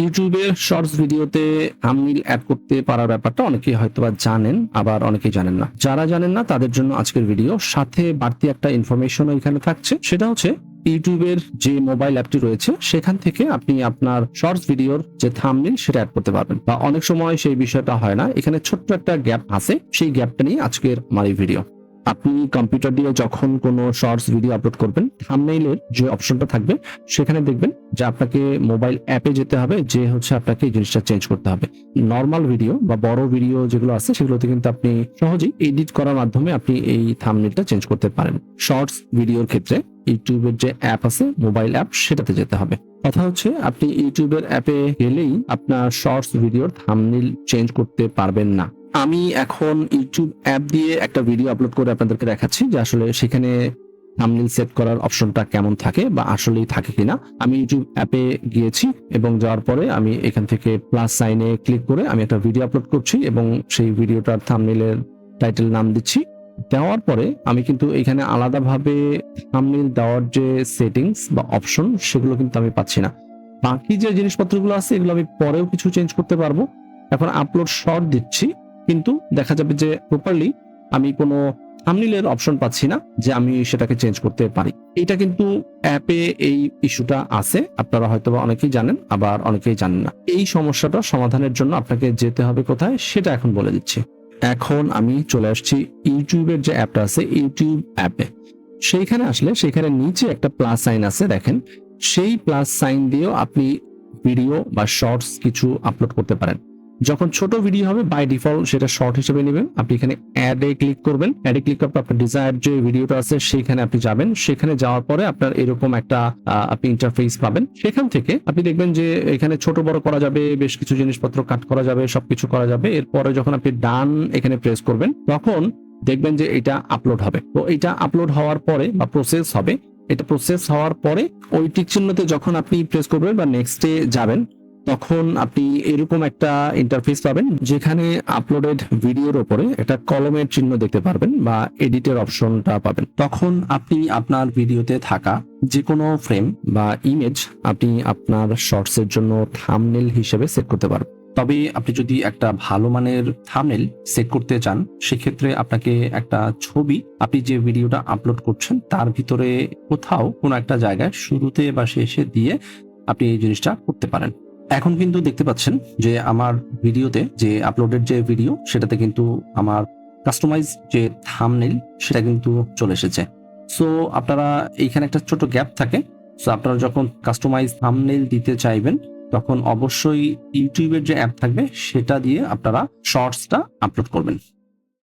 ইউটিউবের শর্টস ভিডিওতে thumbnail add করতে পারার ব্যাপারটা অনেকেই হয়তোবা জানেন, আবার অনেকেই জানেন না। যারা জানেন না, তাদের জন্য আজকের ভিডিও সাথে বাড়তি একটা ইনফরমেশন এখানে থাকছে। সেটা হচ্ছে ইউটিউবের যে মোবাইল অ্যাপটি রয়েছে, সেখান থেকে আপনি আপনার শর্টস ভিডিওর যে থামনেল সেটা অ্যাড করতে পারবেন। বা অনেক সময় সেই বিষয়টা হয় না, এখানে ছোট্ট একটা গ্যাপ আছে, সেই গ্যাপটা নিয়ে আজকের আমার এই ভিডিও আপনি কম্পিউটার দিয়ে যখন কোনো শর্টস ভিডিও আপলোড করবেন থামনেইলের যে অপশনটা থাকবে, সেখানে দেখবেন যে আপনাকে মোবাইল অ্যাপে যেতে হবে, যে হচ্ছে আপনাকে এই জিনিসটা চেঞ্জ করতে হবে। নর্মাল ভিডিও বা বড় ভিডিও যেগুলো আছে, সেগুলোতে কিন্তু আপনি সহজেই এডিট করার মাধ্যমে আপনি এই থামনেলটা চেঞ্জ করতে পারেন। শর্টস ভিডিওর ক্ষেত্রে ইউটিউবের যে অ্যাপ আছে মোবাইল অ্যাপ সেটাতে যেতে হবে। কথা হচ্ছে, আপনি ইউটিউবের অ্যাপে গেলেই আপনার শর্টস ভিডিওর থামনেল চেঞ্জ করতে পারবেন না। আমি এখন ইউটিউব অ্যাপ দিয়ে একটা ভিডিও আপলোড করে আপনাদেরকে দেখাচ্ছি, যে আসলে সেখানে থামনেল সেট করার অপশনটা কেমন থাকে বা আসলেই থাকে কিনা। আমি ইউটিউব অ্যাপে গিয়েছি এবং যাওয়ার পরে আমি এখান থেকে প্লাস সাইনে ক্লিক করে আমি একটা ভিডিও আপলোড করছি এবং সেই ভিডিওটার থামনেলের টাইটেল নাম দিচ্ছি। দেওয়ার পরে আমি কিন্তু এখানে আলাদাভাবে থামনেল দেওয়ার যে সেটিংস বা অপশন সেগুলো কিন্তু আমি পাচ্ছি না। বাকি যে জিনিসপত্রগুলো আছে, এগুলো আমি পরেও কিছু চেঞ্জ করতে পারব। এখন আপলোড শর্ট দিচ্ছি। কিন্তু দেখা যাবে যে প্রপারলি আমি কোনো থামনিলের অপশন পাচ্ছি না যে আমি সেটাকে চেঞ্জ করতে পারি। এটা কিন্তু অ্যাপে এই ইস্যুটা আছে। আপনারা হয়তো অনেকেই জানেন, আবার অনেকেই জানেন না। এই সমস্যাটা সমাধানের জন্য আপনাকে যেতে হবে কোথায় সেটা এখন বলে দিচ্ছি। এখন আমি চলে আসছি ইউটিউবের যে অ্যাপটা আছে, ইউটিউব অ্যাপে সেইখানে আসলে সেখানে নিচে একটা প্লাস সাইন আছে, দেখেন। সেই প্লাস সাইন দিয়েও আপনি ভিডিও বা শর্টস কিছু আপলোড করতে পারেন। যখন ছোট ভিডিও হবে বাই ডিফল্ট সেটা শর্ট হিসেবে নেবেন। আপনি এখানে অ্যাডে ক্লিক করবেন। অ্যাডে ক্লিক করার পর আপনার ডিজায়ার যে ভিডিওটা আছে, সেখানে আপনি যাবেন। সেখানে যাওয়ার পরে আপনার এরকম একটা আপনি ইন্টারফেস পাবেন। সেখান থেকে আপনি দেখবেন যে এখানে ছোট বড় করা যাবে, বেশ কিছু জিনিসপত্র কাট করা যাবে, সবকিছু করা যাবে। এরপরে যখন আপনি ডান এখানে প্রেস করবেন, তখন দেখবেন যে এটা আপলোড হবে। তো এটা আপলোড হওয়ার পরে বা প্রসেস হবে। এটা প্রসেস হওয়ার পরে ওই টিক চিহ্নতে যখন আপনি প্রেস করবেন বা নেক্সটে যাবেন তখন আপনি এরকম একটা ইন্টারফেস পাবেন, যেখানে আপলোডেড ভিডিওর উপরে একটা কলমের চিহ্ন দেখতে পারবেন বা এডিটের অপশনটা পাবেন। তখন আপনি আপনার ভিডিওতে থাকা যে কোনো ফ্রেম বা ইমেজ আপনি আপনার শর্টসের জন্য থামনেল হিসেবে সেট করতে পারবেন। তবে আপনি যদি একটা ভালো মানের থামনেল সেট করতে চান, সেক্ষেত্রে আপনাকে একটা ছবি আপনি যে ভিডিওটা আপলোড করছেন, তার ভিতরে কোথাও কোনো একটা জায়গায় শুরুতে বা শেষে দিয়ে আপনি এই জিনিসটা করতে পারেন। এখন কিন্তু দেখতে পাচ্ছেন যে আমার ভিডিওতে যে আপলোডের যে ভিডিও সেটাতে কিন্তু আমার কাস্টমাইজ যে থামনেল সেটা কিন্তু চলে এসেছে। সো আপনারা এইখানে একটা ছোট গ্যাপ থাকে। সো আপনারা যখন কাস্টমাইজ থামনেল দিতে চাইবেন, তখন অবশ্যই ইউটিউবের যে অ্যাপ থাকবে, সেটা দিয়ে আপনারা শর্টসটা আপলোড করবেন।